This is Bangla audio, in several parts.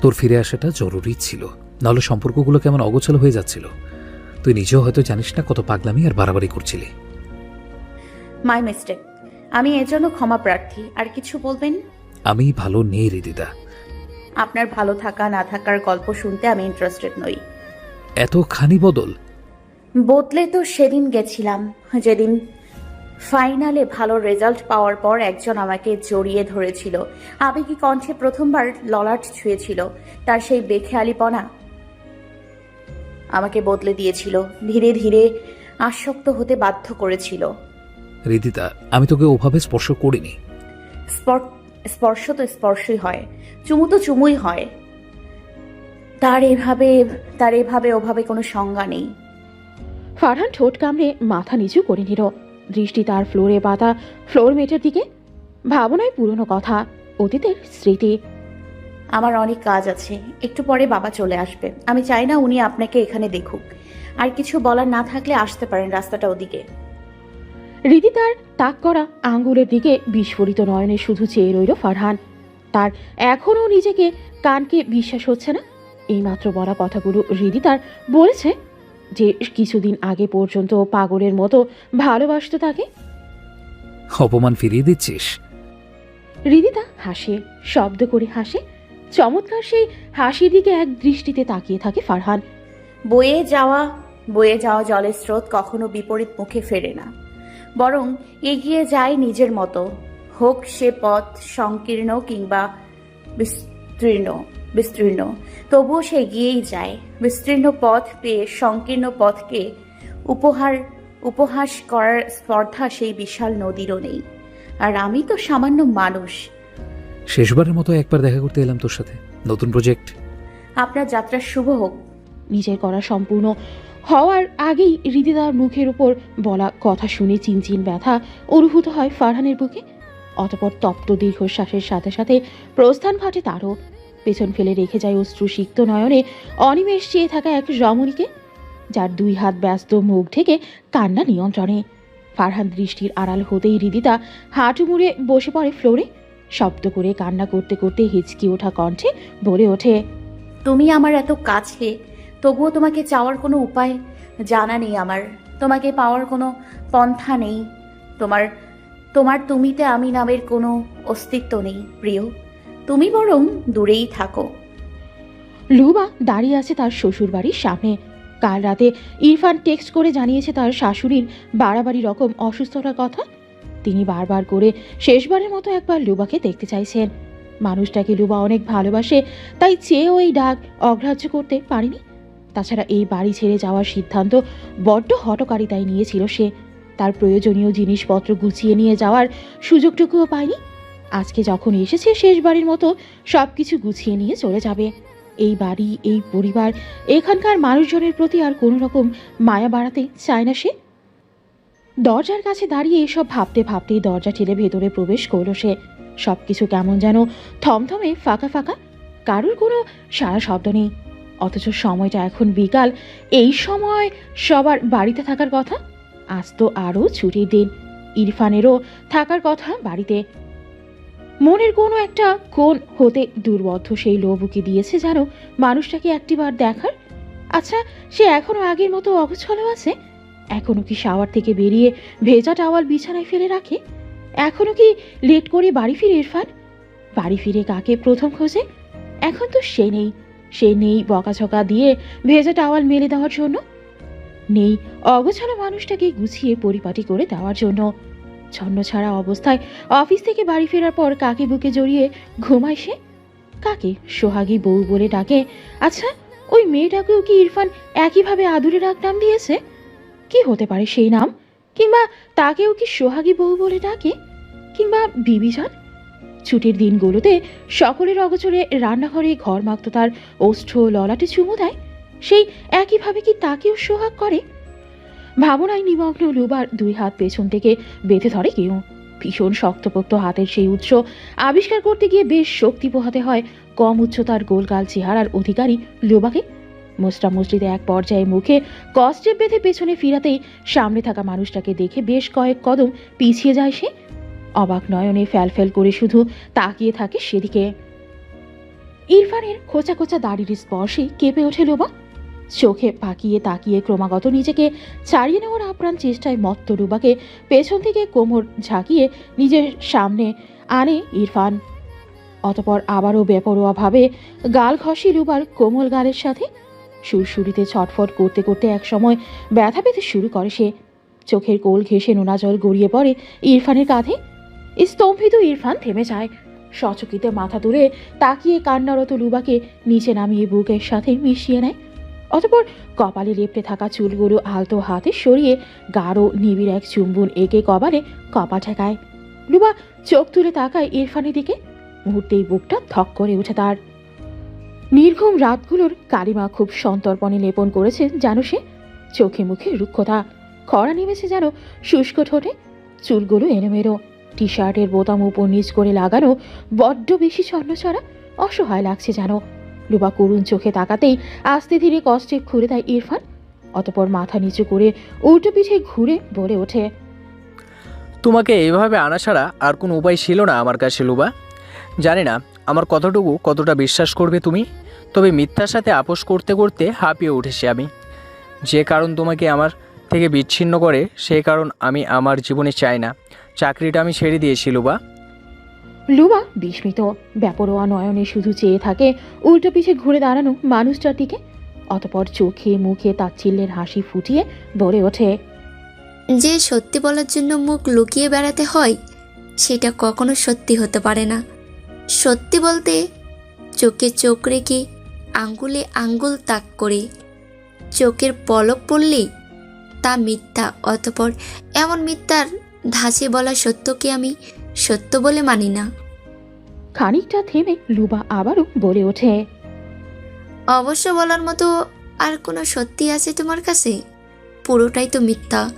তোর ফিরে আসাটা জরুরি ছিল। নাহলে সম্পর্কগুলো কেমন অগোছালো হয়ে যাচ্ছিল। তুই নিজেও হয়তো জানিস না কত পাগলামি আর বাড়াবাড়ি করছিলি। মাই মিস্টেক আমি এর জন্য ক্ষমা প্রার্থী। আর কিছু বলবেন? আমি ভালো নেই রিদিদা আপনার ভালো থাকা না থাকার গল্প শুনতে আমি ইন্টারেস্টেড নই। এত খানি বদল? বদলে তো সেদিন গেছিলাম। যেদিন ফাইনালে ভালো রেজাল্ট পাওয়ার পর একজন আমাকে জড়িয়ে ধরেছিল। আবেগী কণ্ঠে প্রথমবার ললাট ছুঁয়েছিল। তার সেই বেখেয়ালিপনা আমাকে বদলে দিয়েছিল। ধীরে ধীরে আসক্ত হতে বাধ্য করেছিল। রিদিতা আমি তোকে ওভাবে স্পর্শ করিনি। স্পর- স্পর্শ তো স্পর্শই হয়। চুমু তো চুমুই হয়। তার এভাবে তার এভাবে ওভাবে কোনো সংজ্ঞা নেই। ফারহান ঠোঁট কামড়ে মাথা নিচু করে নিল। দৃষ্টি তার ফ্লোরে পাতা ফ্লোর মেটের দিকে ভাবনায় পুরনো কথা অতীতের স্মৃতি। আমার অনেক কাজ আছে একটু পরে বাবা চলে আসবে। আমি চাই না উনি আপনাকে এখানে দেখুক। আর কিছু বলার না থাকলে আসতে পারেন রাস্তাটা ওদিকে। রীতি তার তাক করা আঙ্গুলের দিকে বিস্ফোরিত নয়নে শুধু চেয়ে রইল ফারহান। তার এখনও নিজেকে কানকে বিশ্বাস হচ্ছে না। এইমাত্র বলা কথাগুলো হৃদি তার বলেছে যে কিছুদিন আগে পর্যন্ত পাগলের মতো ভালোবাসতো তাকে? অপমান ফিরিয়ে দিচ্ছিস? হৃদিতা হাসে শব্দ করে হাসে। চমৎকার সেই হাসির দিকে এক দৃষ্টিতে তাকিয়ে থাকে ফারহান। বয়ে যাওয়া বয়ে যাওয়া জলের স্রোত কখনো বিপরীত মুখে ফেরে না। বরং এগিয়ে যায় নিজের মতো। হোক সে পথ সংকীর্ণ কিংবা বিস্তীর্ণ। বিস্তীর্ণ। তবুও সে এগিয়েই যায়। বিস্তীর্ণ পথ পেয়ে সংকীর্ণ পথকে উপহার উপহাস করার স্পর্ধা সেই বিশাল নদীরও নেই। আর আমি তো সামান্য মানুষ। শেষবারের মতো একবার দেখা করতে এলাম তোর সাথে। নতুন প্রজেক্ট আপনার যাত্রা শুভ হোক। নিজের করা সম্পূর্ণ হওয়ার আগেই হৃদিদার মুখের উপর বলা কথা শুনে চিনচিন ব্যথা অনুভূত হয় ফারহানের বুকে। অতপর তপ্ত দীর্ঘশ্বাসের সাথে সাথে প্রস্থান ঘটে তারও পেছন ফেলে রেখে যায় অশ্রু সিক্ত নয়নে। অনিমেষ চেয়ে থাকা এক রমণীকে, যার দুই হাত ব্যস্ত মুখ ঢেকে কান্না নিয়ন্ত্রণে। ফারহান দৃষ্টির আড়াল হতেই হৃদিতা হাঁটু মুড়ে বসে পড়ে ফ্লোরে, শব্দ করে কান্না করতে করতে হিচকি ওঠা কণ্ঠে বলে ওঠে, তুমি আমার এত কাছে, তবুও তোমাকে চাওয়ার কোনো উপায় জানা নেই আমার। তোমাকে পাওয়ার কোনো পন্থা নেই। তোমার তোমার তুমিতে আমি নামের কোনো অস্তিত্ব নেই, প্রিয়। তুমি বরং দূরেই থাকো। লুবা দাঁড়িয়ে আছে তার শ্বশুর বাড়ির সামনে। কাল রাতে ইরফান টেক্সট করে জানিয়েছে তার শাশুড়ির বাড়াবাড়ি রকম অসুস্থতার কথা। তিনি বারবার করে শেষবারের মতো একবার লুবাকে দেখতে চাইছেন। মানুষটাকে লুবা অনেক ভালোবাসে, তাই চেয়েও এই ডাক অগ্রাহ্য করতে পারেনি। তাছাড়া এই বাড়ি ছেড়ে যাওয়ার সিদ্ধান্ত বড্ড হটকারিতায় নিয়েছিল সে। তার প্রয়োজনীয় জিনিসপত্র গুছিয়ে নিয়ে যাওয়ার সুযোগটুকুও পায়নি। আজকে যখন এসেছে শেষবারের মতো সব কিছু গুছিয়ে নিয়ে চলে যাবে। এই বাড়ি, এই পরিবার, এখানকার মানুষজনের প্রতি আর কোনো রকম মায়া বাড়াতে চায় না সে। দরজার কাছে দাঁড়িয়ে এসব ভাবতে ভাবতেই দরজা ঠেলে ভেতরে প্রবেশ করল সে। সব কিছু কেমন যেন থমথমে ফাঁকা ফাঁকা, কারোর কোনো সারা শব্দ নেই। অথচ সময়টা এখন বিকাল, এই সময় সবার বাড়িতে থাকার কথা। আজ তো আরও ছুটির দিন, ইরফানেরও থাকার কথা বাড়িতে। মনের কোনো একটা কোণ হতে দুর্বদ্ধ সেই লোভকে দিয়েছে যেন মানুষটাকে একটিবার দেখার। আচ্ছা সে এখনও আগের মতো অগোছলো আছে? এখনও কি শাওয়ার থেকে বেরিয়ে ভেজা টাওয়াল বিছানায় ফেলে রাখে? এখনও কি লেট করে বাড়ি ফিরে ইরফান বাড়ি ফিরে কাকে প্রথম খোঁজে? এখন তো সে নেই। সে নেই বকাঝকা দিয়ে ভেজা টাওয়াল মেলে দেওয়ার জন্য। নেই অগোছালো মানুষটাকে গুছিয়ে পরিপাটি করে দেওয়ার জন্য। ছন্ন ছাড়া অবস্থায় অফিস থেকে বাড়ি ফেরার পর কাকে বুকে জড়িয়ে ঘুমায় সে? কাকে সোহাগী বউ বলে ডাকে আচ্ছা ওই মেয়েটাকেও কি ইরফান একইভাবে আদুরে ডাক নাম দিয়েছে? কি হতে পারে সেই নাম? কিংবা তাকেও কি সোহাগী বউ বলে ডাকে? কিংবা বিবিজান? ছুটির দিনগুলোতে সকলের অগোচরে রান্নাঘরে ঘর মাখত তার ওষ্ঠ ললাটে চুমু দেয়। সেই একইভাবে কি তাকেও সোহাগ করে? ভাবনায় নিমগ্ন লুবার দুই হাত পেছন থেকে বেঁধে ধরে কেউ। ভীষণ শক্তপোক্ত হাতের সেই উৎস আবিষ্কার করতে গিয়ে বেশ শক্তি পোহাতে হয়। কম উচ্চতার গোলগাল চেহারার অধিকারী লোবাকে। মোস্টা মসজিদে এক পর্যায়ে মুখে কষ্টে বেঁধে পেছনে ফিরাতেই সামনে থাকা মানুষটাকে দেখে বেশ কয়েক কদম পিছিয়ে যায় সে। অবাক নয়নে ফ্যাল ফ্যাল করে শুধু তাকিয়ে থাকে সেদিকে। ইরফানের খোঁচা খোঁচা দাড়ির স্পর্শে কেঁপে ওঠে লোবা। চোখে পাকিয়ে তাকিয়ে ক্রমাগত নিজেকে ছাড়িয়ে নেওয়ার আপ্রাণ চেষ্টায় মত্ত রুবাকে পেছন থেকে কোমর ঝাঁকিয়ে নিজের সামনে আনে ইরফান। অতপর আবারও বেপরোয়াভাবে গাল ঘষি রুবার কোমল গালের সাথে সুরসুরিতে ছটফট করতে করতে একসময় ব্যথা পেতে শুরু করে সে। চোখের কোল ঘেঁষে নোনা জল গড়িয়ে পড়ে ইরফানের কাঁধে। স্তম্ভিত ইরফান থেমে যায়। সচকিতে মাথা তুলে তাকিয়ে কান্নারত লুবাকে নিচে নামিয়ে বুকের সাথে মিশিয়ে নেয়। অতপর কপালে লেপটে থাকা চুলগুলো আলতো হাতে সরিয়ে গাঢ় নিবিড় এক চুম্বন এঁকে কপালে কপা ঠেকায়। লুবা চোখ তুলে তাকায় ইরফানের দিকে। মুহূর্তেই বুকটা থক করে উঠে তার। নির্ঘুম রাতগুলোর কালিমা খুব সন্তর্পণে লেপন করেছে যেন সে চোখে মুখে রুক্ষতা। খরা নেমেছে যেন শুষ্ক ঠোঁটে। চুলগুলো এলোমেলো। টি শার্টের বোতাম উপর নিচ করে লাগানো বড্ড বেশি ছন্নছড়া অসহায় লাগছে যেন। লুবা করুণ চোখে তাকাতেই আস্তে ধীরে কষ্টে খুঁড়ে দেয় ইরফান। অতপর মাথা নিচু করে উল্টো পিঠে ঘুরে বলে ওঠে, তোমাকে এইভাবে আনা ছাড়া আর কোনো উপায় ছিল না আমার কাছে লুবা জানি না আমার কতটুকু, কতটা বিশ্বাস করবে তুমি, তবে মিথ্যার সাথে আপোষ করতে করতে হাঁপিয়ে উঠেছি আমি। যে কারণ তোমাকে আমার থেকে বিচ্ছিন্ন করে সেই কারণ আমি আমার জীবনে চাই না। চাকরিটা আমি ছেড়ে দিয়েছি লুবা লুবা বিস্মিত। ব্যাপরোয়া নয়নে শুধু চেয়ে থাকে, উল্টো পিঠে ঘুরে দাঁড়ানো মানুষটার দিকে অতপর চোখে মুখে তাচ্ছিল্যের হাসি ফুটিয়ে বলে ওঠে, যে সত্যি বলার জন্য মুখ লুকিয়ে বেড়াতে হয়, সেটা কখনো সত্যি হতে পারে না। সত্যি বলতে চোখে চোখ রেখে আঙ্গুলে আঙ্গুল তাক করে, চোখের পলক পড়লেই তা মিথ্যা। অতপর এমন মিথ্যার ধাঁচে বলা সত্যকে আমি সত্য বলে মানি না। খানিকটা থেমে লুবা আবারও বলে ওঠে অবশ্য বলার মতো আর কোনো সত্যি আছে তোমার কাছে? পুরোটাই তো মিথ্যা।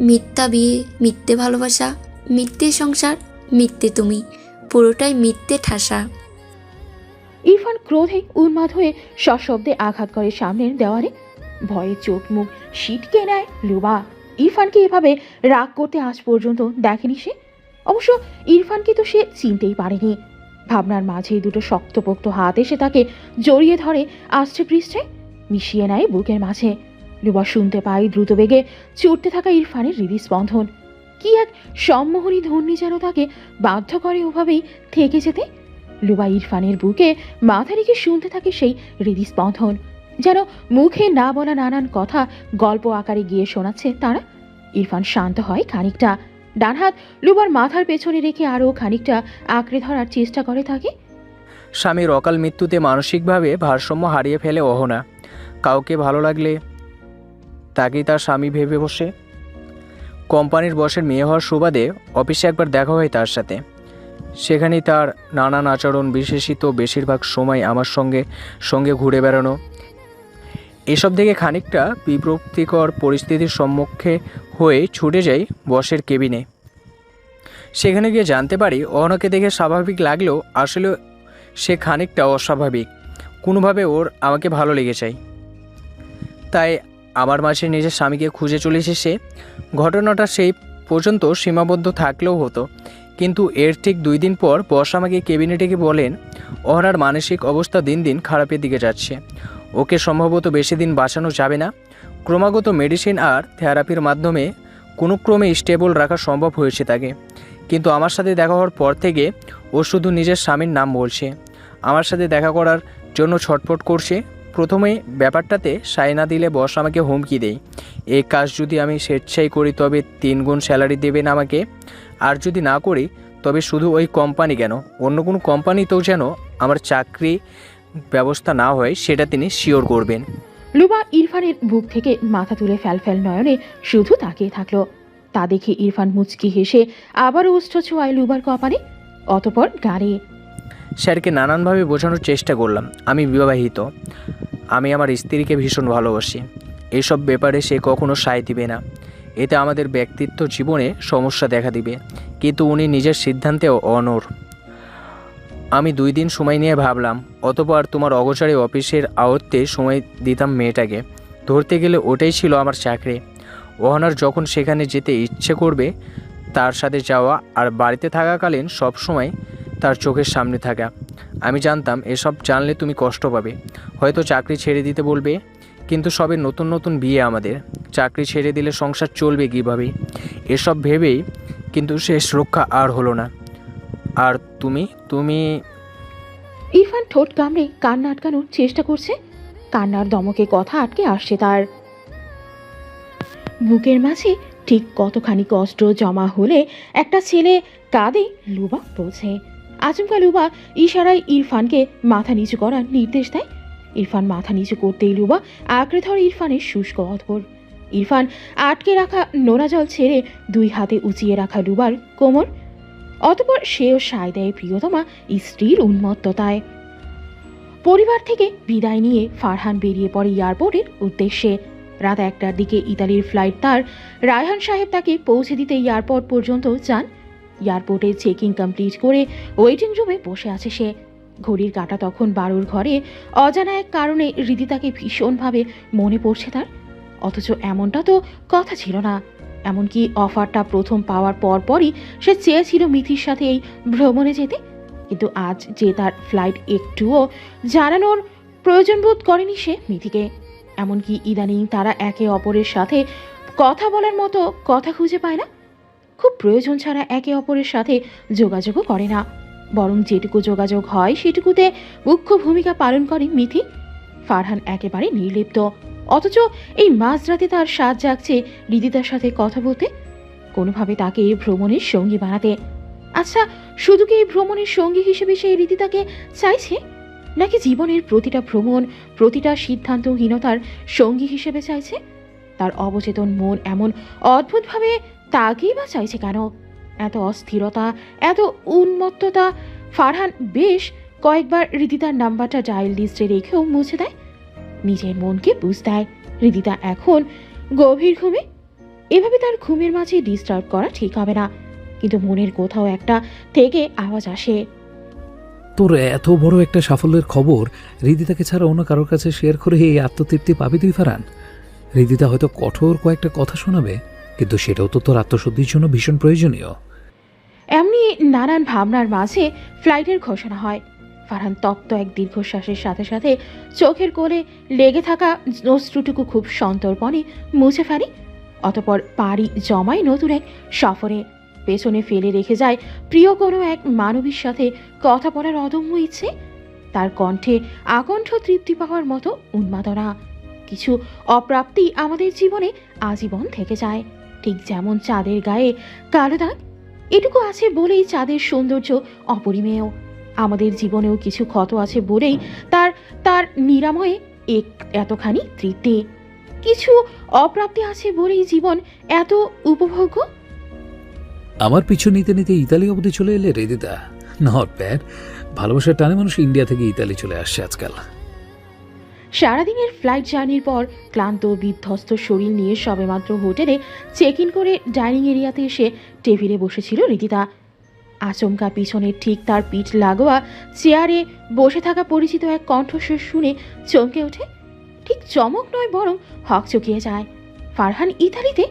মিথ্যা বিয়ে মিথ্যে ভালোবাসা মিথ্যে সংসার মিথ্যে তুমি। পুরোটাই মিথ্যে ঠাসা। ইরফান ক্রোধে উন্মাদ হয়ে সশব্দে আঘাত করে সামনের দেওয়ালে। ভয়ে চোখ মুখ সিটকে নেয় লুবা। ইরফানকে এভাবে রাগ করতে আজ পর্যন্ত দেখেনি সে। অবশ্য ইরফানকে তো সে চিনতেই পারেনি। ভাবনার মাঝেই দুটো শক্তপোক্ত হাত এসে তাকে জড়িয়ে ধরে আষ্টে পৃষ্ঠে মিশিয়ে নেয় বুকের মাঝে। লুবা শুনতে পায় দ্রুত বেগে চড়তে থাকা ইরফানের হৃদস্পন্দন। কি এক সম্মোহনী ধ্বনি যেন তাকে বাধ্য করে ওভাবেই থেকে যেতে। লুবা ইরফানের বুকে মাথা রেখে শুনতে থাকে সেই হৃদস্পন্দন। যেন মুখে না বলা নানান কথা গল্প আকারে গিয়ে শোনাচ্ছে তারা। ইরফান শান্ত হয় খানিকটা। ডান হাত লুবার মাথার পেছনে রেখে আরও খানিকটা আঁকড়ে ধরার চেষ্টা করে থাকে স্বামীর অকাল মৃত্যুতে মানসিকভাবে ভারসাম্য হারিয়ে ফেলে অহনা। কাউকে ভালো লাগলে তাকেই তার স্বামী ভেবে বসে। কোম্পানির বসের মেয়ে হওয়ার সুবাদে অফিসে একবার দেখা হয় তার সাথে। সেখানেই তার নানান আচরণ বিশেষিত বেশিরভাগ সময় আমার সঙ্গে সঙ্গে ঘুরে বেড়ানো এসব থেকে খানিকটা বিব্রক্তিকর পরিস্থিতির সম্মুখে হয়ে ছুটে যাই বসের কেবিনে। সেখানে গিয়ে জানতে পারি অহনাকে দেখে স্বাভাবিক লাগলেও আসলে সে খানিকটা অস্বাভাবিক। কোনোভাবে ওর আমাকে ভালো লেগে চাই তাই আমার মাঝে নিজের স্বামীকে খুঁজে চলেছে সে ঘটনাটা সেই পর্যন্ত সীমাবদ্ধ থাকলেও হতো। কিন্তু এর ঠিক দুই দিন পর বস আমাকে কেবিনে ডেকে বলেন, অহনার মানসিক অবস্থা দিন দিন খারাপের দিকে যাচ্ছে। ওকে সম্ভবত বেশি দিন বাঁচানো যাবে না। ক্রমাগত মেডিসিন আর থেরাপির মাধ্যমে কোনো ক্রমে স্টেবল রাখা সম্ভব হয়েছে তাকে। কিন্তু আমার সাথে দেখা হওয়ার পর থেকে ও শুধু নিজের স্বামীর নাম বলছে। আমার সাথে দেখা করার জন্য ছটফট করছে। প্রথমে ব্যাপারটাতে সায় না দিলে বস আমাকে হুমকি দেয়। এই কাজ যদি আমি স্বেচ্ছাই করি তবে তিন গুণ স্যালারি দেবেন আমাকে। আর যদি না করি, তবে শুধু ওই কোম্পানি কেন? অন্য কোনো কোম্পানিতেও যেন আমার চাকরি ব্যবস্থা না হয় সেটা তিনি শিওর করবেন। লুবা ইরফানের বুক থেকে মাথা তুলে ফ্যাল ফ্যাল নয়নে শুধু তাকিয়ে থাকল। তা দেখে ইরফান মুচকি হেসে আবারও উষ্ঠ ছোঁয়ায় লুবার কপালে অতপর গাড়ি। স্যারকে নানানভাবে বোঝানোর চেষ্টা করলাম আমি বিবাহিত। আমি আমার স্ত্রীকে ভীষণ ভালোবাসি। এসব ব্যাপারে সে কখনো সায় দিবে না। এতে আমাদের ব্যক্তিত্ব জীবনে সমস্যা দেখা দিবে। কিন্তু উনি নিজের সিদ্ধান্তে অনর আমি দুই দিন সময় নিয়ে ভাবলাম, অতপর তোমার অগোচরে অফিসের আয়ত্তে সময় দিতাম মেয়েটাকে। ধরতে গেলে ওটাই ছিল আমার চাকরি। ওহানার যখন সেখানে যেতে ইচ্ছে করবে, তার সাথে যাওয়া আর বাড়িতে থাকাকালীন সব সময় তার চোখের সামনে থাকা। আমি জানতাম, এসব জানলে তুমি কষ্ট পাবে। হয়তো চাকরি ছেড়ে দিতে বলবে, কিন্তু সবে নতুন নতুন বিয়ে আমাদের। চাকরি ছেড়ে দিলে সংসার চলবে কীভাবে? এসব ভেবেই কিন্তু শেষ রক্ষা আর হলো না। আর তুমি? তুমি? ইরফান ঠোঁট কামড়ে কান্না আটকানোর চেষ্টা করছে। কান্নার দমকে কথা আটকে আসছে তার। বুকের মাঝে ঠিক কতখানি কষ্ট জমা হলে একটা ছেলে কাঁদে লুবা বোঝে আচমকা লুবা ইশারায় ইরফানকে মাথা নিচু করার নির্দেশ দেয়। ইরফান মাথা নিচু করতেই লুবা আঁকড়ে ধরে ইরফানের শুষ্ক অধর ইরফান আটকে রাখা নোনা জল ছেড়ে দুই হাতে উঁচিয়ে রাখা লুবার কোমর অতপর সেও সায় দেয় প্রিয়তমা স্ত্রীর উন্মত্ততায়। পরিবার থেকে বিদায় নিয়ে ফারহান বেরিয়ে পড়ে এয়ারপোর্টের উদ্দেশ্যে। রাত একটার দিকে ইতালির ফ্লাইট তার রায়হান সাহেব তাকে পৌঁছে দিতে এয়ারপোর্ট পর্যন্ত যান। এয়ারপোর্টে চেকিং কমপ্লিট করে ওয়েটিং রুমে বসে আছে সে। ঘড়ির কাঁটা তখন বারোর ঘরে। অজানা এক কারণে হৃদিতাকে ভীষণভাবে মনে পড়ছে তার। অথচ এমনটা তো কথা ছিল না। এমনকি অফারটা প্রথম পাওয়ার পরপরই সে চেয়েছিল মিথির সাথে এই ভ্রমণে যেতে। কিন্তু আজ যে তার ফ্লাইট একটুও জানানোর প্রয়োজন বোধ করেনি সে মিথিকে। এমনকি ইদানিং তারা একে অপরের সাথে কথা বলার মতো কথা খুঁজে পায় না। খুব প্রয়োজন ছাড়া একে অপরের সাথে যোগাযোগও করে না। বরং যেটুকু যোগাযোগ হয় সেটুকুতে মুখ্য ভূমিকা পালন করে মিথি। ফারহান একেবারে নির্লিপ্ত। অথচ এই মাঝরাতে তার স্বাদ জাগছে রিদিতার সাথে কথা বলতে। কোনোভাবে তাকে এই ভ্রমণের সঙ্গী বানাতে। আচ্ছা শুধু কি এই ভ্রমণের সঙ্গী হিসেবে সেই রীতিতাকে চাইছে? নাকি জীবনের প্রতিটা ভ্রমণ, প্রতিটা সিদ্ধান্তহীনতার সঙ্গী হিসেবে চাইছে? তার অবচেতন মন এমন অদ্ভুতভাবে তাকেই বা চাইছে কেন? এত অস্থিরতা, এত উন্মত্ততা, ফারহান বেশ কয়েকবার রিদিতার নাম্বারটা ডায়াল লিস্টে রেখেও মুছে দেয়। নিজের মনকে বুঝ দেয়। রিদিতা এখন গভীর ঘুমে। এভাবে তার ঘুমের মাঝে ডিস্টার্ব করা ঠিক হবে না। কিন্তু মনের কোথাও একটা থেকে আওয়াজ আসে। তোর এত বড় একটা সাফল্যের খবর হৃদিতাকে ছাড়া অন্য কারোর কাছে শেয়ার করে এই আত্মতৃপ্তি পাবি তুই ফারান। হৃদিতা হয়তো কঠোর কয়েকটা কথা শোনাবে কিন্তু সেটাও তো তোর আত্মশুদ্ধির জন্য ভীষণ প্রয়োজনীয়। এমনি নানান ভাবনার মাঝে ফ্লাইটের ঘোষণা হয়। ফারহান তপ্ত এক দীর্ঘশ্বাসের সাথে সাথে চোখের কোলে লেগে থাকা অশ্রুটুকু খুব সন্তর্পণে মুছে ফেলে। অতপর পাড়ি জমায় নতুন এক সফরে। পেছনে ফেলে রেখে যায় প্রিয় কোনো এক মানবীর সাথে কথা বলার অদম্য ইচ্ছে। তার কণ্ঠে আকণ্ঠ তৃপ্তি পাওয়ার মতো উন্মাদনা। কিছু অপ্রাপ্তি আমাদের জীবনে আজীবন থেকে যায়। ঠিক যেমন চাঁদের গায়ে কালো দাগ। এটুকু আছে বলেই চাঁদের সৌন্দর্য অপরিমেয়। আমাদের জীবনেও কিছু ক্ষত আছে বলেই তার তার নিরাময়ে এক এতখানি তৃপ্তি। কিছু অপ্রাপ্তি আছে বলেই জীবন এত উপভোগ্য? আমার পিছু নিতে নিতে ইতালি অবধি চলে এলে হৃদিতা নট ব্যাড ভালোবাসার টানে মানুষ ইন্ডিয়া থেকে ইতালি চলে আসছে আজকাল। সারাদিনের ফ্লাইট জার্নির পর ক্লান্ত বিধ্বস্ত শরীর নিয়ে সবেমাত্র হোটেলে চেক ইন করে ডাইনিং এরিয়াতে এসে টেবিলে বসেছিল রীতিতা আচমকা পিছনে ঠিক তার পিঠ লাগোয়া চেয়ারে বসে থাকা পরিচিত এক কণ্ঠস্বর শুনে চমকে ওঠে। ঠিক চমক নয় বরং হকচকিয়ে যায়। ফারহান ইতালিতে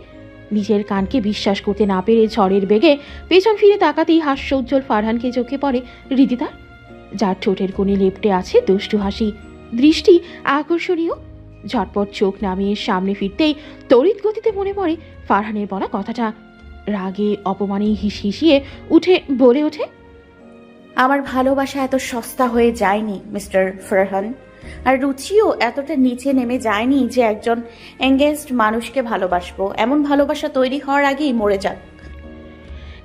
নিজের কানকে বিশ্বাস করতে না পেরে ঝড়ের বেগে পেছন ফিরে তাকাতেই হাস্য উজ্জ্বল ফারহানকে চোখে পড়ে রীতিতার যার ঠোঁটের কোণে লেপটে আছে দুষ্টু হাসি। দৃষ্টি আকর্ষণীয়। ঝটপট চোখ নামিয়ে সামনে ফিরতেই তড়িৎ গতিতে মনে পড়ে ফারহানের বলা কথাটা। রাগে অপমানে হিস হিসিয়ে উঠে বলে ওঠে আমার ভালোবাসা এত সস্তা হয়ে যায়নি মিস্টার ফরহান। আর রুচিও এতটা নিচে নেমে যায়নি যে একজন এঙ্গেজড মানুষকে ভালোবাসবো। এমন ভালোবাসা তৈরি হওয়ার আগেই মরে যাক।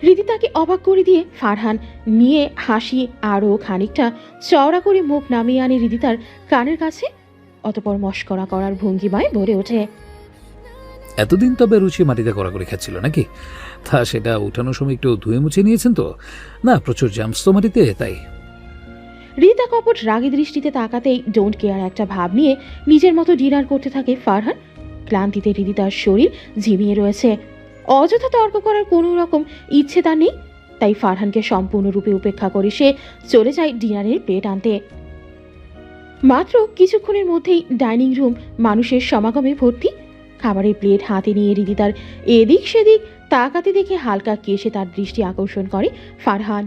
হৃদিতাকে অবাক করে দিয়ে ফারহান নিয়ে হাসি আরও খানিকটা চওড়া করে মুখ নামিয়ে আনে হৃদিতার কানের কাছে অতপর মস্করা করার ভঙ্গিমায় ভরে ওঠে এতদিন তবে রুচি মাটিতে করা করে খাচ্ছিল নাকি? তা সেটা উঠানোর সময় একটু ধুয়ে মুছে নিয়েছেন তো? না, প্রচুর জাম্পস তো মাটিতে, তাই। রিতা কপট রাগী দৃষ্টিতে তাকাতেই ডোন্ট কেয়ার একটা ভাব নিয়ে নিজের মতো ডিনার করতে থাকে ফারহান। ক্লান্তিতে রিদিতার শরীর ঝিমিয়ে রয়েছে। অযথা তর্ক করার কোনো রকম ইচ্ছে তার নেই। তাই ফারহানকে সম্পূর্ণরূপে উপেক্ষা করে সে চলে যায় ডিনারের প্লেট আনতে। মাত্র কিছুক্ষণের মধ্যেই ডাইনিং রুম মানুষের সমাগমে ভর্তি। খাবারের প্লেট হাতে নিয়ে রিদিতার এদিক সেদিক তাকাতে দেখে হালকা কেশে তার দৃষ্টি আকর্ষণ করে ফারহান।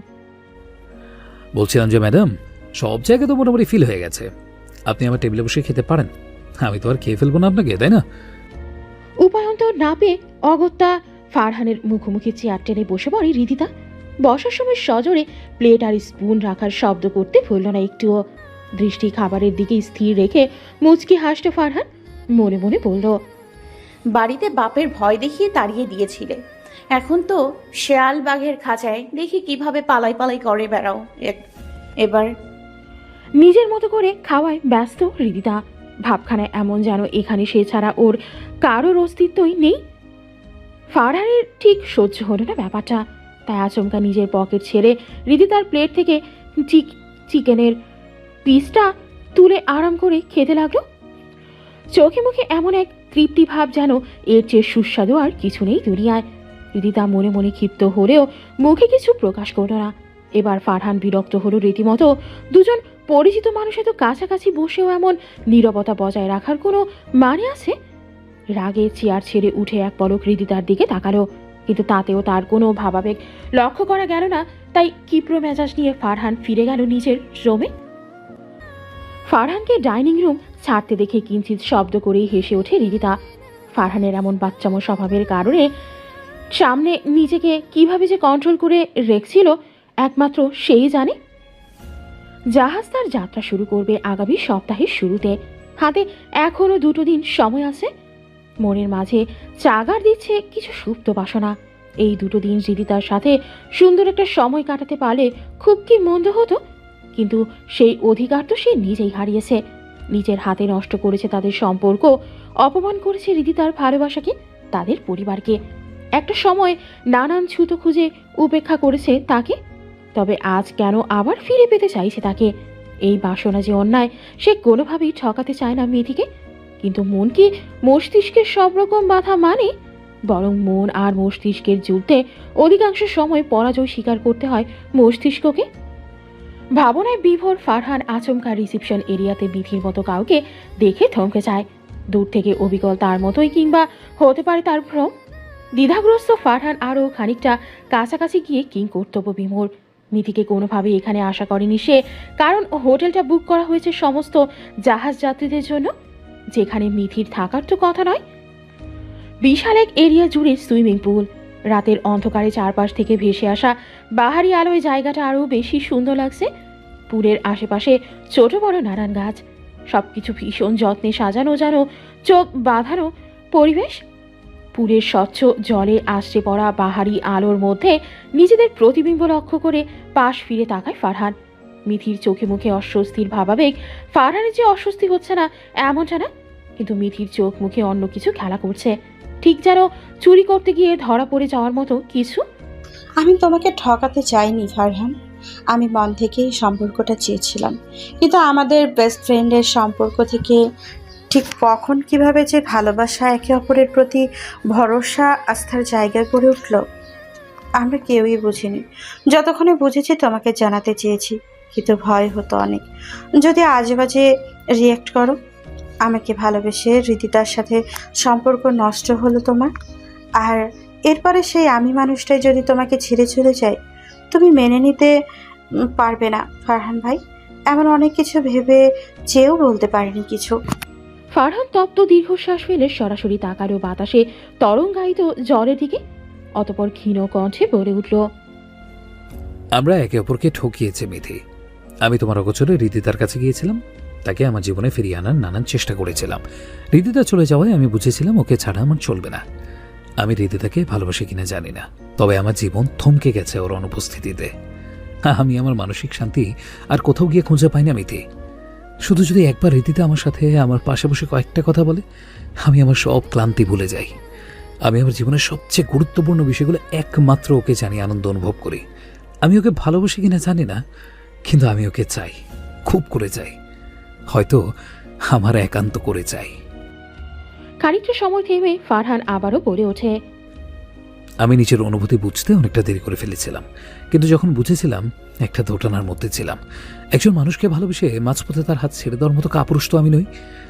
বলছিলাম যে ম্যাডাম সব জায়গায় তো মোটামুটি ফিল হয়ে গেছে। আপনি আমার টেবিলে বসে খেতে পারেন। আমি তো আর খেয়ে ফেলব না আপনাকে তাই না? উপায়ন্তর না পেয়ে অগত্যা ফারহানের মুখোমুখি চেয়ার টেনে বসে পড়ে রিদিতা। বসার সময় সজোরে প্লেট আর স্পুন রাখার শব্দ করতে ভুলল না একটুও। দৃষ্টি খাবারের দিকে স্থির রেখে মুচকি হাসতে ফারহান। মনে মনে বলল বাড়িতে বাপের ভয় দেখিয়ে তাড়িয়ে দিয়েছিলে। এখন তো শেয়াল বাঘের খাঁচায় দেখি কীভাবে পালাই পালাই করে বেড়াও। এবার নিজের মতো করে খাওয়ায় ব্যস্ত হৃদিতা। ভাবখানা এমন যেন এখানে সে ছাড়া ওর কারোর অস্তিত্বই নেই। ফারহানের ঠিক সহ্য হলো না ব্যাপারটা। তাই আচমকা নিজের পকেট ছেড়ে হৃদিতার প্লেট থেকে চিক- চিকেনের পিসটা তুলে আরাম করে খেতে লাগল। চোখে মুখে এমন এক তৃপ্তি ভাব যেন এর চেয়ে সুস্বাদু আর কিছু নেই দুনিয়ায়। হৃদিতা মনে মনে ক্ষিপ্ত হলেও মুখে কিছু প্রকাশ করল না। এবার ফারহান বিরক্ত হলো রীতিমতো। দুজন পরিচিত মানুষ এত কাছাকাছি বসেও এমন নীরবতা বজায় রাখার কোনো মানে আছে? রাগে চেয়ার ছেড়ে উঠে এক পলক হৃদিতার দিকে তাকালো। কিন্তু তাতেও তার কোনো ভাবাবেগ লক্ষ্য করা গেল না। তাই ক্ষিপ্র মেজাজ নিয়ে ফারহান ফিরে গেল নিজের রোমে। ফারহানকে ডাইনিং রুম ছাড়তে দেখে কিঞ্চিত শব্দ করেই হেসে ওঠে রিদিতা ফারহানের এমন বাচ্চামো স্বভাবের কারণে সামনে নিজেকে কীভাবে যে কন্ট্রোল করে রেখছিল, একমাত্র সেই জানে। জাহাজ তার যাত্রা শুরু করবে আগামী সপ্তাহের শুরুতে। হাতে এখনও দুটো দিন সময় আছে। মনের মাঝে চাগার দিচ্ছে কিছু সুপ্ত বাসনা। এই দুটো দিন যদি তার সাথে সুন্দর একটা সময় কাটাতে পারলে খুব কি মন্দ হতো? কিন্তু সেই অধিকার তো সে নিজেই হারিয়েছে। নিজের হাতে নষ্ট করেছে তাদের সম্পর্ক, অপমান করেছে রীতি তার ভালোবাসাকে, তাদের পরিবারকে। একটা সময় নানান ছুতো খুঁজে উপেক্ষা করেছে তাকে। তবে আজ কেন আবার ফিরে পেতে চাইছে তাকে? এই বাসনা যে অন্যায়, সে কোনোভাবেই ঠকাতে চায় না মেয়েটিকে। কিন্তু মন কি মস্তিষ্কের সব রকম বাধা মানে? বরং মন আর মস্তিষ্কের যুদ্ধে অধিকাংশ সময় পরাজয় স্বীকার করতে হয় মস্তিষ্ককে। ভাবনায় বিভোর ফারহান আচমকা রিসিপশন এরিয়াতে বিধির মতো কাউকে দেখে থমকে যায়। দূর থেকে অবিকল তার মতোই কিংবা হতে পারে তার ভ্রম। দ্বিধাগ্রস্ত ফারহান আরও খানিকটা কাছাকাছি গিয়ে কিং কর্তব্য বিমোর মিথিকে কোনোভাবে এখানে আশা করেনি সে, কারণ হোটেলটা বুক করা হয়েছে সমস্ত জাহাজ যাত্রীদের জন্য, যেখানে মিথির থাকার তো কথা নয়। বিশাল এক এরিয়া জুড়ে সুইমিং পুল, রাতের অন্ধকারে চারপাশ থেকে ভেসে আসা বাহারি আলোয় জায়গাটা আরও বেশি সুন্দর লাগছে। পুরের আশেপাশে ছোট বড় নানান গাছ, সবকিছু ভীষণ যত্নে সাজানো যেন চোখ বাঁধানো পরিবেশ। পুলের স্বচ্ছ জলে আশ্রে পড়া বাহারি আলোর মধ্যে নিজেদের প্রতিবিম্ব লক্ষ্য করে পাশ ফিরে তাকায় ফারহান। মিথির চোখে মুখে অস্বস্তির ভাবাবেগ। ফারহানের যে অস্বস্তি হচ্ছে না, এমনটা না। কিন্তু মিথির চোখ মুখে অন্য কিছু খেলা করছে। ঠিক যেন চুরি করতে গিয়ে ধরা পড়ে যাওয়ার মতো কিছু। আমি তোমাকে ঠকাতে চাইনি ফারহান। আমি মন থেকেই সম্পর্কটা চেয়েছিলাম। কিন্তু আমাদের বেস্ট ফ্রেন্ডের সম্পর্ক থেকে ঠিক কখন কীভাবে যে ভালোবাসা একে অপরের প্রতি ভরসা, আস্থার জায়গায় গড়ে উঠল, আমরা কেউই বুঝিনি। যতক্ষণে বুঝেছি তোমাকে জানাতে চেয়েছি, কিন্তু ভয় হতো অনেক। যদি আজে বাজে রিয়েক্ট করো, আমাকে ভালোবেসে রীতিতার সাথে সম্পর্ক নষ্ট হলো তোমার। আর এরপরে সেই আমি মানুষটাই যদি তোমাকে ছেড়ে চলে যায়, তুমি মেনে নিতে পারবে না, ফারহান ভাই। এমন অনেক কিছু ভেবে চেয়েও বলতে পারিনি কিছু। ফারহান তপ্ত দীর্ঘশ্বাস ফেলে সরাসরি তাকালো বাতাসে, তরঙ্গায়িত জলের দিকে। অতপর ক্ষীণ কণ্ঠে বলে উঠল, আমরা একে অপরকে ঠকিয়েছে, মিথি। আমি তোমার অগোচরে রিদিতার কাছে গিয়েছিলাম। তাকে আমার জীবনে ফিরিয়ে আনার নানান চেষ্টা করেছিলাম। রিদিতা চলে যাওয়ায় আমি বুঝেছিলাম ওকে ছাড়া আমার চলবে না। আমি রিদিতাকে ভালোবাসি কিনা জানি না, তবে আমার জীবন থমকে গেছে ওর অনুপস্থিতিতে। আমি আমার মানসিক শান্তি আর কোথাও গিয়ে খুঁজে পাই না, মিথি। শুধু যদি একবার রীতিতে আমার সাথে আমার পাশে বসে কয়েকটা কথা বলে, আমি আমার সব ক্লান্তি ভুলে যাই। আমি আমার জীবনের সবচেয়ে গুরুত্বপূর্ণ বিষয়গুলো একমাত্র ওকে জানি আনন্দ অনুভব করি। আমি ওকে ভালোবাসি কিনা জানি না, কিন্তু আমি ওকে চাই, খুব করে চাই। হয়তো আমার একান্ত করে চাই। খানিকটা সময় থেমে ফারহান আবারও বলে ওঠে আমি নিজের অনুভূতি বুঝতে অনেকটা দেরি করে ফেলেছিলাম। কিন্তু যখন বুঝেছিলাম, একটা দোটানার মধ্যে ছিলাম। একজন মানুষকে ভালোবেসে মাঝপথে তার হাত ছেড়ে দেওয়ার মতো কাপুরুষ তো আমি নই।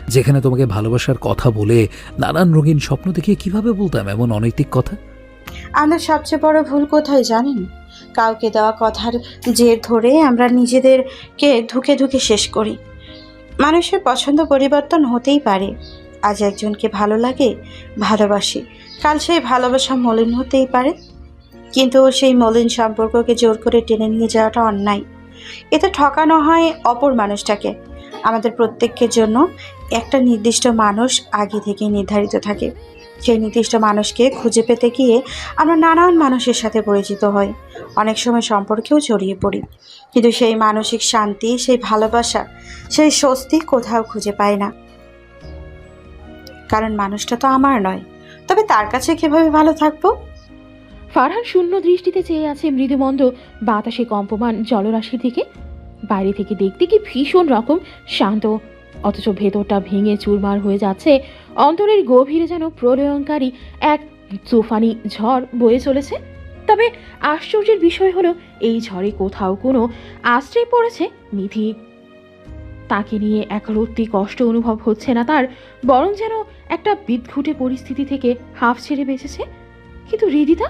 যেখানে তোমাকে ভালোবাসার কথা বলে নানান রঙিন স্বপ্ন দেখিয়ে কীভাবে বলতাম এমন অনৈতিক কথা? আমাদের সবচেয়ে বড় ভুল কোথায় জানেন কাউকে দেওয়া কথার জের ধরে আমরা নিজেদেরকে ধুকে ধুকে শেষ করি। মানুষের পছন্দ পরিবর্তন হতেই পারে। আজ একজনকে ভালো লাগে, ভালোবাসি। কাল সেই ভালোবাসা মলিন হতেই পারে। কিন্তু সেই মলিন সম্পর্ককে জোর করে টেনে নিয়ে যাওয়াটা অন্যায়। এতে ঠকানো হয় অপর মানুষটাকে। আমাদের প্রত্যেকের জন্য একটা নির্দিষ্ট মানুষ আগে থেকে নির্ধারিত থাকে। সেই নির্দিষ্ট মানুষকে খুঁজে পেতে গিয়ে আমরা নানান মানুষের সাথে পরিচিত হই। অনেক সময় সম্পর্কেও জড়িয়ে পড়ি। কিন্তু সেই মানসিক শান্তি, সেই ভালোবাসা, সেই স্বস্তি কোথাও খুঁজে পাই না। কারণ মানুষটা তো আমার নয়। তবে তার কাছে কীভাবে ভালো থাকব? ফারহান শূন্য দৃষ্টিতে চেয়ে আছে মৃদুমন্দ, বাতাসে কম্পমান জলরাশির দিকে। বাইরে থেকে দেখতে কি ভীষণ রকম শান্ত, অথচ ভেতরটা ভেঙে চুরমার হয়ে যাচ্ছে। অন্তরের গভীরে যেন প্রলয়ঙ্কারী এক তুফানি ঝড় বয়ে চলেছে। তবে আশ্চর্যের বিষয় হলো, এই ঝড়ে কোথাও কোনো আশ্রয় পড়েছে মিথি? তাকে নিয়ে এক রত্তি কষ্ট অনুভব হচ্ছে না তার, বরং যেন একটা বিদঘুটে পরিস্থিতি থেকে হাফ ছেড়ে বেঁচেছে। কিন্তু হৃদিতা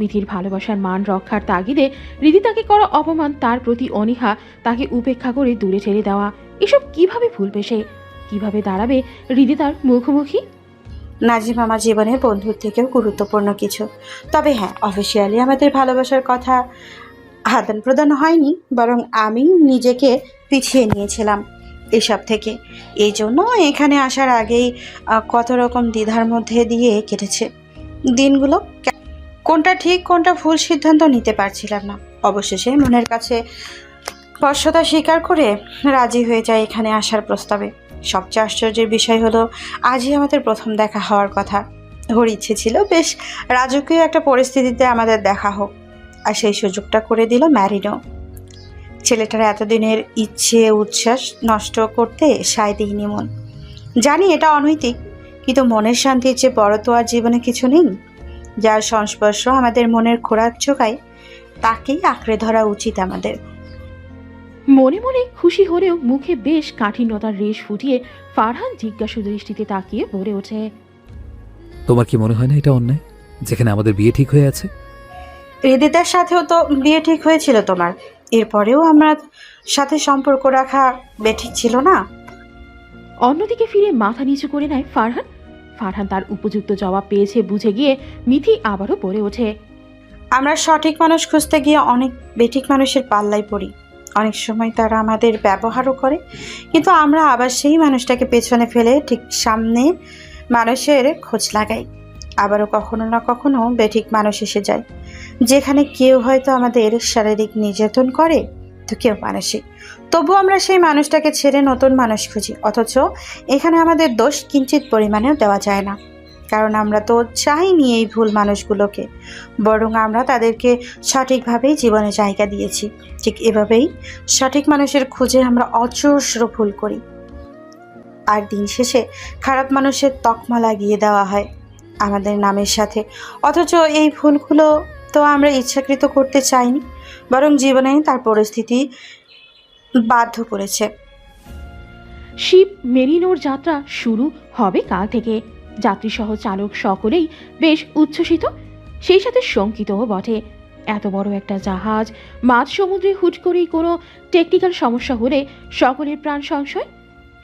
মিথির ভালোবাসার মান রক্ষার তাগিদে হৃদিতাকে করা অপমান তার প্রতি অনীহা, তাকে উপেক্ষা করে দূরে ঠেলে দেওয়া, এসব কীভাবে ভুলবে সে? কীভাবে দাঁড়াবে হৃদিতার মুখোমুখি? নাজিম আমার জীবনে বন্ধুর থেকেও গুরুত্বপূর্ণ কিছু। তবে হ্যাঁ অফিসিয়ালি আমাদের ভালোবাসার কথা আদান প্রদান হয়নি, বরং আমি নিজেকে পিছিয়ে নিয়েছিলাম এসব থেকে। এই জন্য এখানে আসার আগেই কত রকম দ্বিধার মধ্যে দিয়ে কেটেছে। দিনগুলো কোনটা ঠিক, কোনটা ভুল সিদ্ধান্ত নিতে পারছিলাম না। অবশেষে মনের কাছে স্পর্শতা স্বীকার করে রাজি হয়ে যায় এখানে আসার প্রস্তাবে। সবচেয়ে আশ্চর্যের বিষয় হলো, আজই আমাদের প্রথম দেখা হওয়ার কথা। ওর ইচ্ছে ছিল, বেশ, রাজকীয় একটা পরিস্থিতিতে আমাদের দেখা হোক। আর সেই সুযোগটা করে দিল ম্যারিনো ছেলেটার এতদিনের ইচ্ছে উচ্ছ্বাস নষ্ট করতে সায় দিইনি মন। জানি এটা অনৈতিক কিন্তু মনের শান্তির চেয়ে বড় তো আর জীবনে কিছু নেই। যার সংস্পর্শ আমাদের মনের খোরাক চোখায় তাকেই আঁকড়ে ধরা উচিত আমাদের। মনে মনে খুশি হলেও মুখে বেশ কাঠিন্যতার রেশ ফুটিয়ে ফারহান জিজ্ঞাসু দৃষ্টিতে তাকিয়ে বলে ওঠে তোমার কি মনে হয় না এটা অন্যায় যেখানে আমাদের বিয়ে ঠিক হয়ে আছে? হৃদিতার সাথেও তো বিয়ে ঠিক হয়েছিল তোমার। এরপরেও আমরা সাথে সম্পর্ক রাখা বেঠিক ছিল না। অন্যদিকে ফিরে মাথা নিচু করে নেয় ফারহান। ফারহান তার উপযুক্ত জবাব পেয়েছে বুঝে গিয়ে মিথি আবারও বলে ওঠে আমরা সঠিক মানুষ খুঁজতে গিয়ে অনেক বেঠিক মানুষের পাল্লায় পড়ি। অনেক সময় তারা আমাদের ব্যবহারও করে কিন্তু আমরা আবার সেই মানুষটাকে পেছনে ফেলে ঠিক সামনে মানুষের খোঁজ লাগাই। আবারও কখনো না কখনো বেঠিক মানুষ এসে যায়। যেখানে কেউ হয়তো আমাদের শারীরিক নির্যাতন করে, তো কেউ মানসিক। তবু আমরা সেই মানুষটাকে ছেড়ে নতুন মানুষ খুঁজি, অথচ এখানে আমাদের দোষ কিঞ্চিত পরিমাণেও দেওয়া যায় না। কারণ আমরা তো চাইনি এই ভুল মানুষগুলোকে, বরং আমরা তাদেরকে সঠিকভাবেই জীবনে জায়গা দিয়েছি। ঠিক এভাবেই সঠিক মানুষের খুঁজে আমরা অজস্র ভুল করি। আর দিন শেষে খারাপ মানুষের তকমা লাগিয়ে দেওয়া হয় আমাদের নামের সাথে। অথচ এই ভুলগুলো তো আমরা ইচ্ছাকৃত করতে চাইনি, বরং জীবনে তার পরিস্থিতি বাধ্য করেছে। শিব মেরিনোর যাত্রা শুরু হবে কাল থেকে। যাত্রীসহ চালক সকলেই বেশ উচ্ছ্বসিত, সেই সাথে শঙ্কিতও বটে। এত বড় একটা জাহাজ, মাঝ সমুদ্রে হুট করেই কোনো টেকনিক্যাল সমস্যা হলে সকলের প্রাণ সংশয়।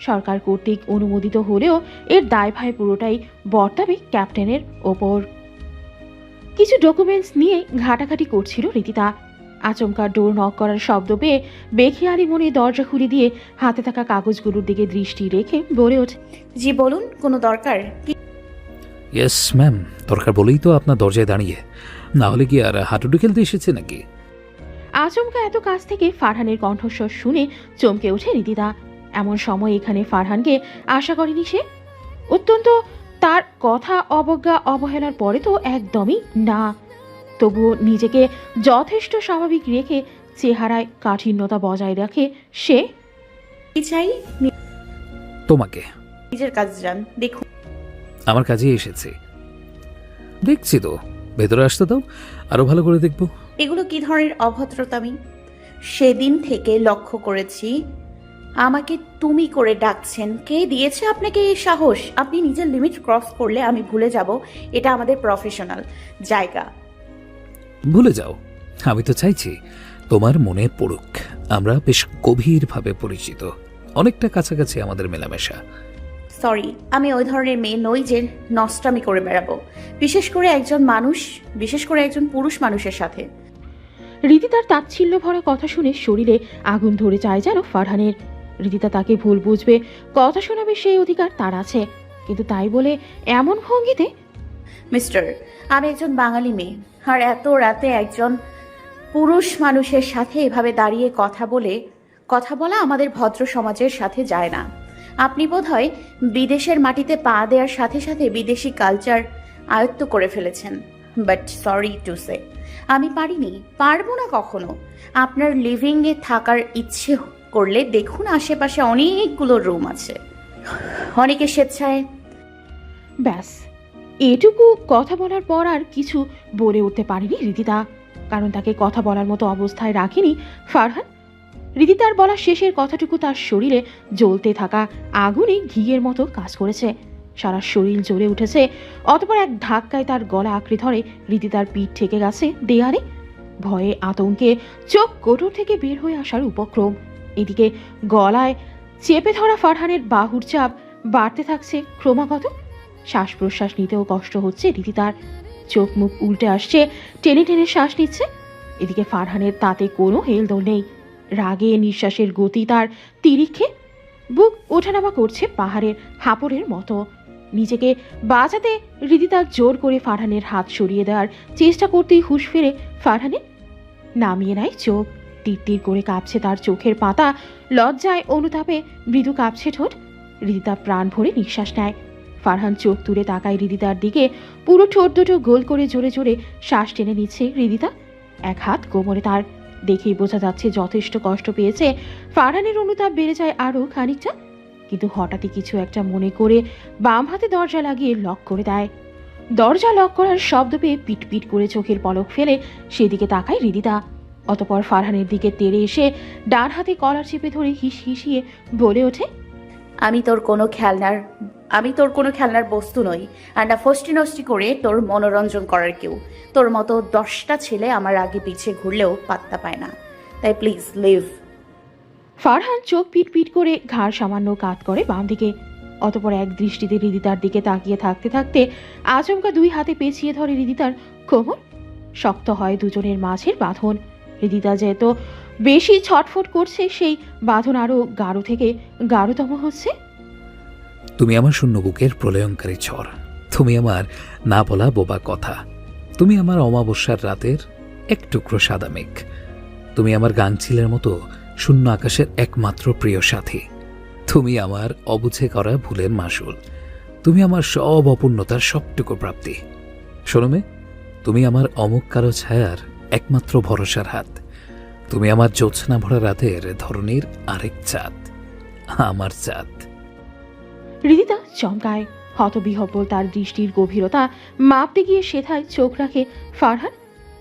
সরকার কর্তৃক অনুমোদিত হলেও এর দায়ভার পুরোটাই বর্তাবে ক্যাপ্টেনের ওপর। কিছু ডকুমেন্টস নিয়ে ঘাটাঘাটি করছিল রীতিতা। আচমকা ডোর নক করার শব্দ পেয়ে বেখিয়ালি মনে দরজা খুলে দিয়ে হাতে থাকা কাগজগুলোর দিকে দৃষ্টি রেখে বলে ওঠে জি বলুন কোনো দরকার? ইয়েস ম্যাম দরকার বলেই তো আপনার দরজায় দাঁড়িয়ে। না হলে কি আর হাঁটুডু খেলতে এসেছে নাকি? আচমকা এত কাছ থেকে ফারহানের কণ্ঠস্বর শুনে চমকে ওঠে রীতিদা এমন সময় এখানে ফারহানকে আশা করেনি সে? অত্যন্ত তার কথা অবজ্ঞা অবহেলার পরে তো একদমই না। তবুও নিজেকে যথেষ্ট স্বাভাবিক রেখে চেহারায় কাঠিন্যতা বজায় রাখে সে। কি চাই? তোমাকে। নিজের কাজ যান দেখুন। আমার কাজে এসেছে। দেখছি তো ভেতরে আসতে দাও আরও ভালো করে দেখব। এগুলো কি ধরনের অভদ্রতামি? সেদিন থেকে লক্ষ্য করেছি আমাকে তুমি করে ডাকছেন। কে দিয়েছে আপনাকে এই সাহস? আপনি নিজের লিমিট ক্রস করলে আমি ভুলে যাব। এটা আমাদের প্রফেশনাল জায়গা। ভুলে যাও। আমি তো চাইছি তোমার মনে পড়ুক। আমরা বেশ গভীরভাবে পরিচিত। অনেকটা কাছাকাছি আমাদের মেলামেশা। সরি আমি ওই ধরনের মেয়ে নই যে নষ্টামি করে বেড়াবো। বিশেষ করে একজন মানুষ বিশেষ করে একজন পুরুষ মানুষের সাথে। রিদিতার তাচ্ছিল্য ভরা কথা শুনে শরীরে আগুন ধরে যায় যেন ফারহানের রিদিতা তাকে ভুল বুঝবে, কথা শোনাবে সেই অধিকার তার আছে। কিন্তু তাই বলে এমন ভঙ্গিতে? মিস্টার, আমি একজন বাঙালি মেয়ে, আর এত রাতে একজন পুরুষ মানুষের সাথে এভাবে দাঁড়িয়ে কথা বলে, কথা বলা আমাদের ভদ্র সমাজের সাথে যায় না। আপনি বোধহয় বিদেশের মাটিতে পা দেওয়ার সাথে সাথে বিদেশি কালচার আয়ত্ত করে ফেলেছেন। বাট সরি টু সে, আমি পারিনি, পারব না কখনো। আপনার লিভিংয়ে থাকার ইচ্ছে করলে দেখুন আশেপাশে অনেকগুলো রুম আছে। অনেকে স্বেচ্ছায়। ব্যাস, এটুকু কথা বলার পর আর কিছু বলে উঠতে পারেনি রিদিতা কারণ তাকে কথা বলার মতো অবস্থায় রাখেনি ফারহান। রিদিতার বলা শেষের কথাটুকু তার শরীরে জ্বলতে থাকা আগুনে ঘিয়ের মতো কাজ করেছে। সারা শরীর জ্বলে উঠেছে, অতপর এক ধাক্কায় তার গলা আঁকড়ে ধরে রিদিতার পিঠ ঠেকে গেছে দেয়ালে। ভয়ে আতঙ্কে চোখ কোটর থেকে বের হয়ে আসার উপক্রম। এদিকে গলায় চেপে ধরা ফারহানের বাহুর চাপ বাড়তে থাকছে ক্রমাগত। শ্বাস প্রশ্বাস নিতেও কষ্ট হচ্ছে রীতি তার। চোখ মুখ উল্টে আসছে, টেনে টেনে শ্বাস নিচ্ছে। এদিকে ফারহানের তাতে কোনো হেলদোল নেই। রাগে নিঃশ্বাসের গতি তার তিরিক্ষে। বুক ওঠানামা করছে পাহাড়ের হাপড়ের মতো। নিজেকে বাঁচাতে রীতিতা জোর করে ফারহানের হাত সরিয়ে দেওয়ার চেষ্টা করতেই হুশ ফিরে ফারহানের। নামিয়ে নেয় চোখ। তীর করে কাঁপছে তার চোখের পাতা। লজ্জায় অনুতাপে মৃদু কাঁপছে ঠোঁট। রীতিতা প্রাণ ভরে নিঃশ্বাস নেয়। ফারহান চোখ তুলে তাকায় হৃদিতার দিকে। পুরো ঠোঁট দুটো গোল করে জোরে জোরে শ্বাস টেনে নিচ্ছে হৃদিতা এক হাত কোমরে তার। দেখেই বোঝা যাচ্ছে যথেষ্ট কষ্ট পেয়েছে। ফারহানের অনুতাপ বেড়ে যায় আরও খানিকটা। কিন্তু হঠাৎই কিছু একটা মনে করে বাম হাতে দরজা লাগিয়ে লক করে দেয়। দরজা লক করার শব্দ পেয়ে পিটপিট করে চোখের পলক ফেলে। সেদিকে তাকায় হৃদিতা অতপর ফারহানের দিকে তেড়ে এসে ডান হাতে কলার চেপে ধরে হিস হিসিয়ে বলে ওঠে আমি তোর কোনো খেলনার আমি তোর কোনো খেলনার বস্তু নই। আর না ফষ্টি নষ্টি করে তোর মনোরঞ্জন করার কেউ। তোর মতো দশটা ছেলে আমার আগে পিছিয়ে ঘুরলেও পাত্তা পায় না। তাই প্লিজ লিভ ফারহান চোখ পিট পিট করে ঘাড় সামান্য কাত করে বাম দিকে। অতপর এক দৃষ্টিতে হৃদিতার দিকে তাকিয়ে থাকতে থাকতে আচমকা দুই হাতে পেঁচিয়ে ধরে হৃদিতার কোমর। শক্ত হয় দুজনের মাঝের বাঁধন। হৃদিতা যেহেতু বেশি ছটফট করছে, সেই বাঁধন আরও গাঢ় থেকে গাঢ়তম হচ্ছে? তুমি আমার শূন্য বুকের প্রলয়ঙ্কারী ঝড়। তুমি আমার না বলা বোবা কথা। তুমি আমার অমাবস্যার রাতের এক টুকরো সাদা মেঘ। তুমি আমার গাংচিলের মতো শূন্য আকাশের একমাত্র প্রিয় সাথী। তুমি আমার অবুঝে করা ভুলের মাসুল। তুমি আমার সব অপূর্ণতার সবটুকু প্রাপ্তি। শোনমে তুমি আমার অমুক কারও ছায়ার একমাত্র ভরসার হাত। তুমি আমার জ্যোৎস্না ভরা রাতের ধরনের আরেক চাঁদ, আমার চাঁদ। হৃদিতা চমকায়। হতবিহব্বল তার দৃষ্টির গভীরতা মাপতে গিয়ে সেথায় চোখ রাখে ফারহান।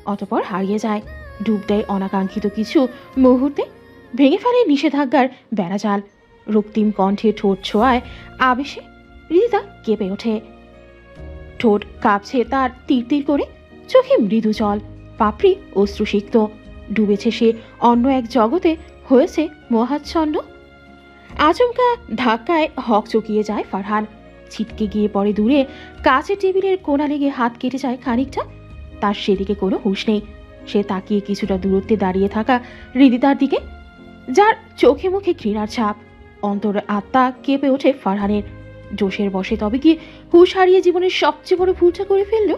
অতপর হারিয়ে যায়। ডুব দেয় অনাকাঙ্ক্ষিত কিছু মুহূর্তে। ভেঙে ফেলে নিষেধাজ্ঞার বেড়াজাল। রক্তিম কণ্ঠে ঠোঁট ছোঁয়ায় আবেশে হৃদিতা কেঁপে ওঠে। ঠোঁট কাঁপছে তার তীর তীর করে। চোখে মৃদু জল। পাপড়ি অশ্রুসিক্ত। ডুবেছে সে অন্য এক জগতে, হয়েছে মহাচ্ছন্ন। আচমকা ধাক্কায় হক চকিয়ে যায় ফারহান। ছিটকে গিয়ে পড়ে দূরে কাছে টেবিলের কোণা লেগে হাত কেটে যায় খানিকটা। তার সেদিকে কোনো হুঁশ নেই। সে তাকিয়ে কিছুটা দূরত্বে দাঁড়িয়ে থাকা হৃদিতার দিকে, যার চোখে মুখে ঘৃণার ছাপ। অন্তর আত্মা কেঁপে ওঠে ফারহানের। জোশের বসে তবে কি হুঁশ হারিয়ে জীবনের সবচেয়ে বড় ভুলটা করে ফেলল।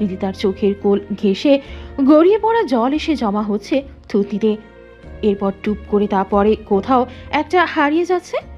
হৃদিতার চোখের কোল ঘেঁষে গড়িয়ে পড়া জল এসে জমা হচ্ছে থুতিতে এরপর টুপ করে তারপরে কোথাও একটা হারিয়ে যাচ্ছে।